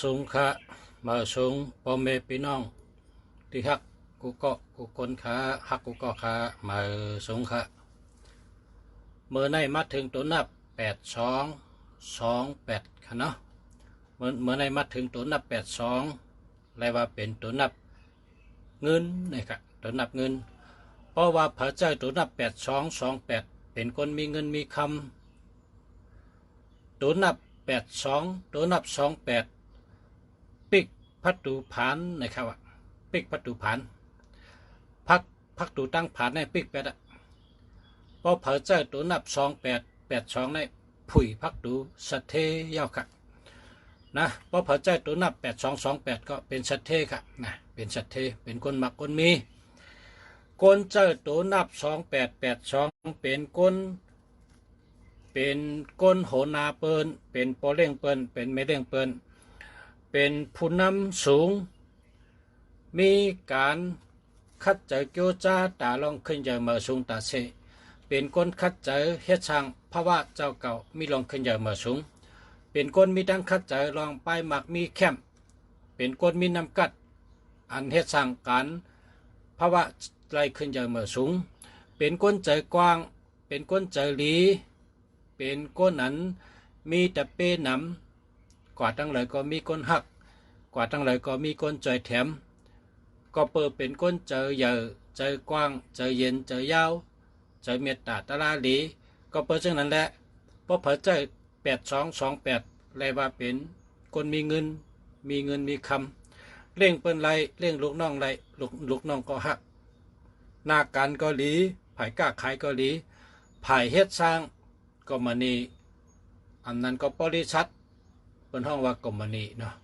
สูงค่ะมาสูงพ่อแม่พี่น้อง ที่ฮักกูก็กูคนขาฮักกูก็ขามาสูงค่ะเมื่อในมาถึงตัวนับแปดสองสองแปดค่ะเนาะเมื่อเมื่อในมาถึงตัวนับแปดสองเรียว่าเป็นตัวนับเงินนะครับตัวนับเงิน เพราะว่าพระเจ้าตัวนับแปดสองสองแปดเป็นคนมีเงินมีคำตัวนับ แปดสองตัวนับสองแปดปิกพัตตุผานนะครับว่าปิกพัตตุผานพักพักตูตั้งผานในปิกแปดอะเพราะพระเจ้าตัวนับสองแปดแปดสองในผุยพักตูสัตเทยาวค่ะนะเพราะพระเจ้าตัวนับแปดสองสองแปดก็เป็นสัตเทค่ะนะเป็นสัตเทเป็นคนมักคนมีคนเจ้าตัวนับสองแปดแปดสองเป็นคน เป็นก้นโหนาเปินเป็นโปเล่งเปินเป็นไม่เล่งเปินเป็นผู้นำสูง มีการคัดเจอเกียวจ้าตาลองขึ้นเจอมาสูงตาเซเป็นคนคัดเจอเฮ็ดช่างภาวะเจ้าเก่ามีลองขึ้นเจอมาสูง เป็นคนมีดังคัดเจอลองไปหมักมีแคมเป็นคนมีน้ำกัด อันเฮ็ดช่างการภาวะไล่ขึ้นเจอมาสูง เป็นก้นใจกว้าง เป็นก้นใจหลี เป็นก้นนั้นมีแต่เป้หนำกว่าตั้งเลยก็มีก้นหัก กว่าตั้งเลยก็มีก้นใจแถม ก็เปิดเป็นก้นเจอเยอะเจอกว้างเจอเย็นเจอยาวเจอเมตตาตะลาลีก็เปิดเช่นนั้นแหละเพราะเผอใจแปดสองสองแปดเลยว่าเป็นคนมีเงินมีเงินมีคำเร่งเปิ้นไรเร่งลูกน้องไรลูกลูกน้องก็หักหน้าการก็หลีผายกล้าขายก็หลีผายเฮ็ดสร้าง ก็มานีอันนั้นก็บริษัทเป็นห้องว่ากมนีเนาะ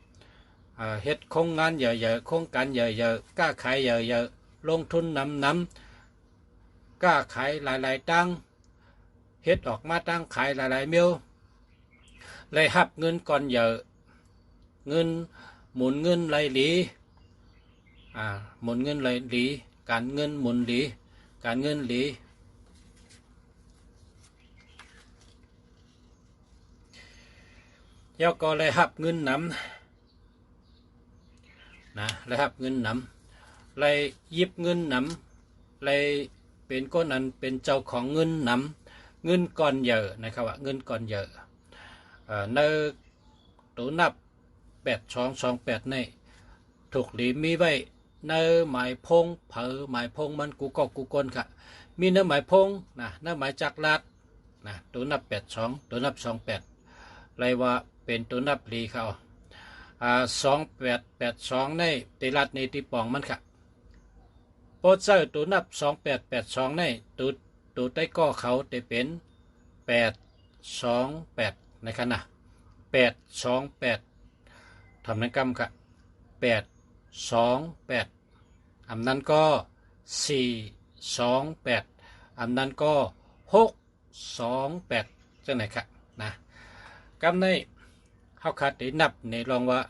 เฮ็ดโครงงานใหญ่ๆโครงการใหญ่ๆกล้าขายใหญ่ๆลงทุนนำนำกล้าขายหลายๆตั้งเฮ็ดออกมาตั้งขายหลายๆเมียวเลยหับเงินก่อนเยอะเงินหมุนเงินไหลหลีอ่าหมุนเงินไหลหลีการเงินหมุนหลีการเงินหลี ยอก็เลยหับเงินนำนะเลยหับเงินนำเลยยิบเงินนำเลยเป็นก้นนั้นเป็นเจ้าของเงินนำเงินก่อนเยอะนะครับว่าเงินก่อนเยอะเอ่อในตัวนับแปดสองสองแปดในถูกหลีมีไว้เนอหมายพงเผอหมายพงมันกูก็กูกนค่ะ มีเนื้อหมายพงนะเนื้อหมายจักรลัดนะตัวนับแปดสองตัวนับสองแปดไรว่า เป็นตัวนับหลีเขาอ่าสองแปดแปดสองในติลัดในตีปองมันค่ะโปรเซอร์ตัวนับสองแปดแปดสองในตัวตัวใต้ก้อเขาจะเป็นแปดสองแปดนะครับนะแปดสองแปดทำนักกรรมค่ะแปดสองแปดอันนั้นก็สี่สองแปดอันนั้นก็หกสองแปดจังไหนครับนะกำใน เขาขาดได้นับในรองว่า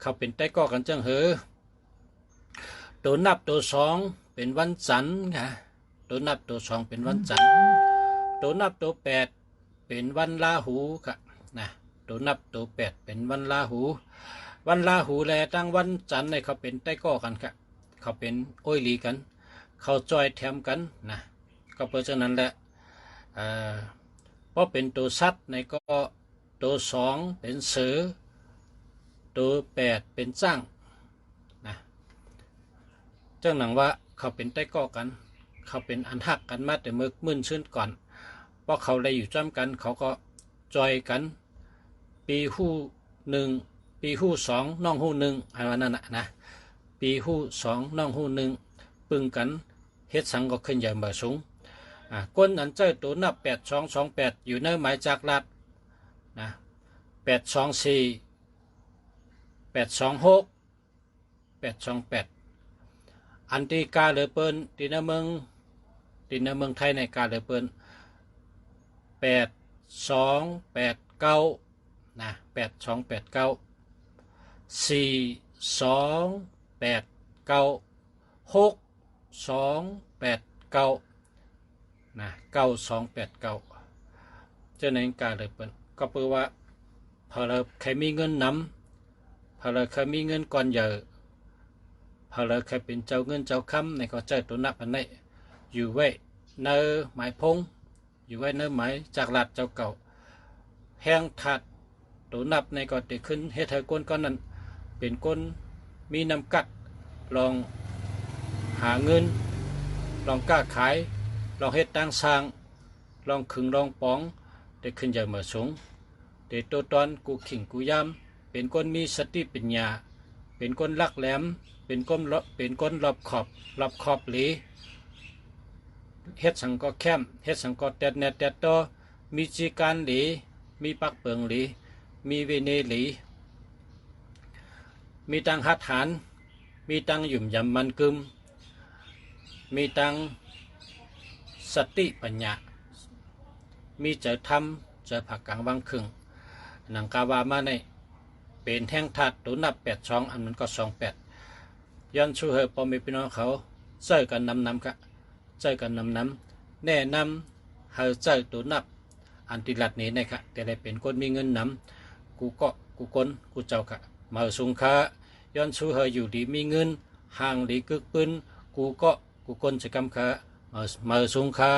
เขาเป็นใต้ก่อกันจังเหอตัวนับตัวสองเป็นวันจันทร์ค่ะตัวนับตัวสองเป็นวันจันทร์ตัวนับตัวแปดเป็นวันลาหูค่ะนะตัวนับตัวแปดเป็นวันลาหู วันลาหูแลตั้งวันจันทร์ในเขาเป็นใต้ก่อกันค่ะเขาเป็นโอ้ยลีกัน เขาจอยแถมกันนะก็เพราะฉะนั้นแหละเพราะเป็นตัวสัตว์ในก็ ตัวสองเป็นเสือตัวแปดเป็นจ้างนะเจ้าหนังว่าเขาเป็นใต้ก่อกัน เขาเป็นอันหักกันมาแต่เมื่อมื่นชื่นก่อนเพราะเขาได้อยู่จ้ำกันเขาก็จอยกัน ปีหู้หนึ่งปีหู้สองน้องหู้หนึ่งอะไรนั่นนะนะปีหู้สองน้องหู้หนึ่งปึงกันเฮ็ดสังก็ขึ้นใหญ่เมื่อสูงอ่าก้นอันเจ้าตัวนับแปดสองสองแปดอยู่ในหมายจากลัด นะแปดสองสี่แปดสองหกแปดสองแปดอันที่กาเหลือเปิ้นตีนเมืองตีนเมืองไทยในกาเหลือเปิ้นแปดสองแปดเก้านะแปดสองแปดเก้าสี่สองแปดเก้าหกสองแปดเก้านะเก้าสองแปดเก้าเจ้าในกาเหลือเปิ้น ก็เปือว่าพอเราใครมีเงินน้ำพอเราเคยมีเงินก่อนเยอะพอเราเคยเป็นเจ้าเงินเจ้าคำในก็เจอตัวนับอันนี้อยู่ไว้เนื้อหมายพงอยู่ไว้เนื้อหมายจากหลัดเจ้าเก่าแห้งถัดตัวนับในก็ได้ขึ้นเฮ็ดให้ก้นก้อนนั้น เป็นก้นมีน้ำกัดลองหาเงิน ลองกล้าขาย ลองเฮ็ดตั้งสร้าง ลองขึงลองปอง ได้ขึ้นอย่างเหมาะสมได้ตัวตอนกูขิงกูยามเป็นคนมีสติปัญญา เป็นคนลักแหลม เป็นคนเลเป็นคนรอบขอบรอบขอบหลีเฮ็ดสังก็แคมเฮ็ดสังก็แตดแนดแตดโตมีจีการหลีมีปักเปิงหลีมีเวเนหลีมีตังหัดฐานมีตังหยุ่มยำมันกึม มีตังสติปัญญา มีเจอทำเจอผักกังวังครึ่งหนังกาวามาในเป็นแท่งทัดตัวนับแปดช่องอันนั้นก็สองแปดย้อนชูเหอปอมีพี่น้องเขาเจอกันนำนำกะเจอกันนำนำแนะนำเฮอเจอตัวนับอันติลัดนี้นะครับแต่ได้เป็นคนมีเงินนำกูก็กูคนกูเจ้ากะมาสุงคาย้อนชูเหออยู่ดีมีเงินห่างดีกึกปืนกูก็กูคนจะกำคามามาสุงคา